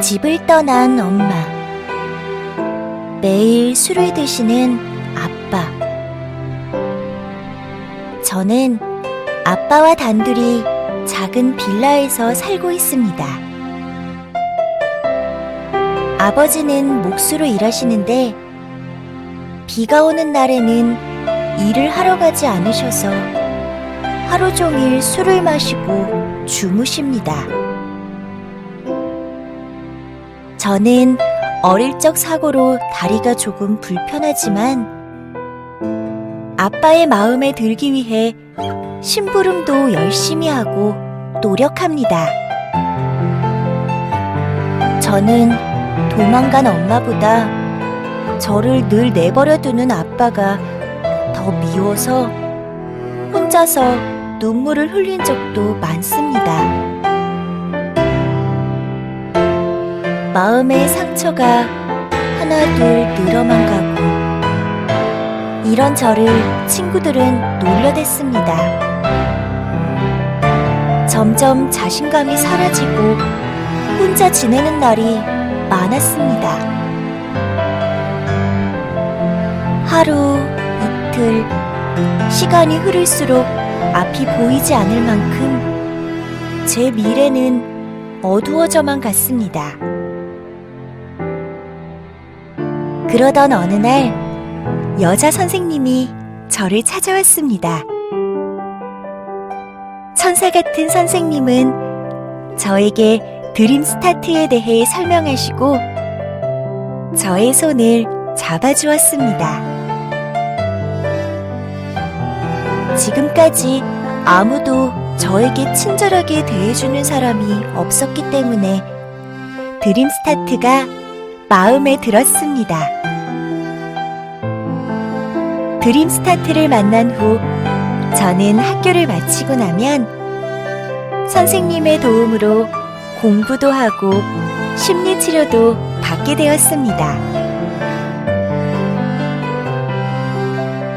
집을 떠난 엄마. 매일 술을 드시는 아빠. 저는 아빠와 단둘이 작은 빌라에서 살고 있습니다. 아버지는 몫으로 일하시는데 비가 오는 날에는 일을 하러 가지 않으셔서 하루 종일 술을 마시고 주무십니다. 저는 어릴 적 사고로 다리가 조금 불편하지만 아빠의 마음에 들기 위해 심부름도 열심히 하고 노력합니다. 저는 도망간 엄마보다 저를 늘 내버려 두는 아빠가 더 미워서 혼자서 눈물을 흘린 적도 많습니다. 마음의 상처가 하나 둘 늘어만 가고 이런 저를 친구들은 놀려댔습니다. 점점 자신감이 사라지고 혼자 지내는 날이 많았습니다. 하루, 이틀, 시간이 흐를수록 앞이 보이지 않을 만큼 제 미래는 어두워져만 갔습니다. 그러던 어느 날 여자 선생님이 저를 찾아왔습니다. 천사 같은 선생님은 저에게 드림 스타트에 대해 설명하시고 저의 손을 잡아주었습니다. 지금까지 아무도 저에게 친절하게 대해주는 사람이 없었기 때문에 드림 스타트가 마음에 들었습니다. 드림 스타트를 만난 후 저는 학교를 마치고 나면 선생님의 도움으로 공부도 하고 심리 치료도 받게 되었습니다.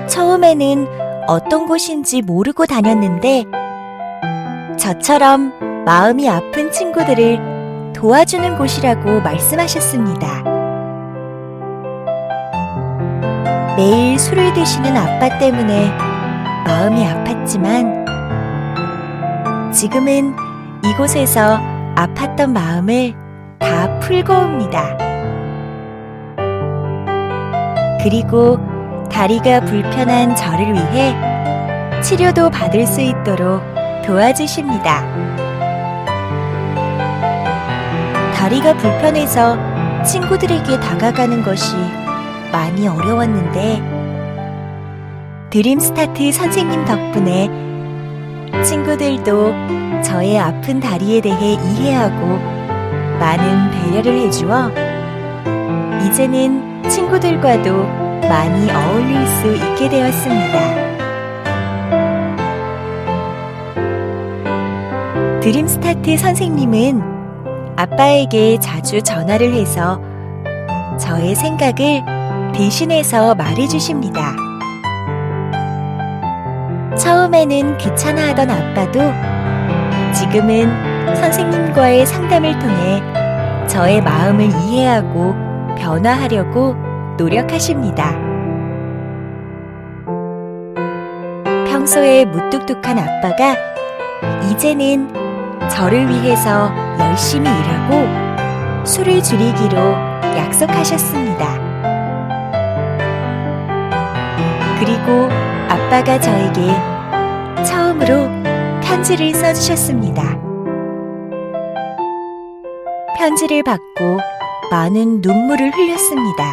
처음에는 어떤 곳인지 모르고 다녔는데 저처럼 마음이 아픈 친구들을 도와주는 곳이라고 말씀하셨습니다. 매일 술을 드시는 아빠 때문에 마음이 아팠지만 지금은 이곳에서 아팠던 마음을 다 풀고 옵니다. 그리고 다리가 불편한 저를 위해 치료도 받을 수 있도록 도와주십니다. 다리가 불편해서 친구들에게 다가가는 것이 많이 어려웠는데 드림스타트 선생님 덕분에 친구들도 저의 아픈 다리에 대해 이해하고 많은 배려를 해주어 이제는 친구들과도 많이 어울릴 수 있게 되었습니다. 드림스타트 선생님은 아빠에게 자주 전화를 해서 저의 생각을 대신해서 말해주십니다. 처음에는 귀찮아하던 아빠도 지금은 선생님과의 상담을 통해 저의 마음을 이해하고 변화하려고 노력하십니다. 평소에 무뚝뚝한 아빠가 이제는 저를 위해서 열심히 일하고 술을 줄이기로 약속하셨습니다. 그리고 아빠가 저에게 처음으로 편지를 써주셨습니다. 편지를 받고 많은 눈물을 흘렸습니다.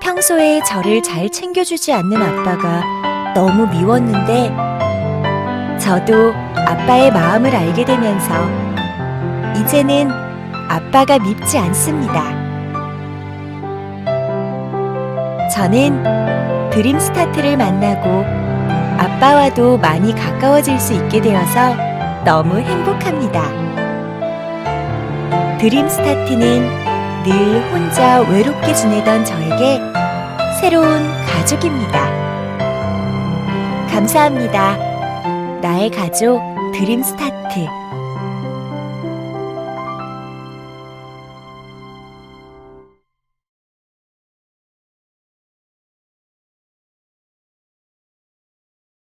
평소에 저를 잘 챙겨주지 않는 아빠가 너무 미웠는데 저도 아빠의 마음을 알게 되면서 이제는 아빠가 밉지 않습니다. 저는 드림스타트를 만나고 아빠와도 많이 가까워질 수 있게 되어서 너무 행복합니다. 드림스타트는 늘 혼자 외롭게 지내던 저에게 새로운 가족입니다. 감사합니다. 나의 가족 드림스타트.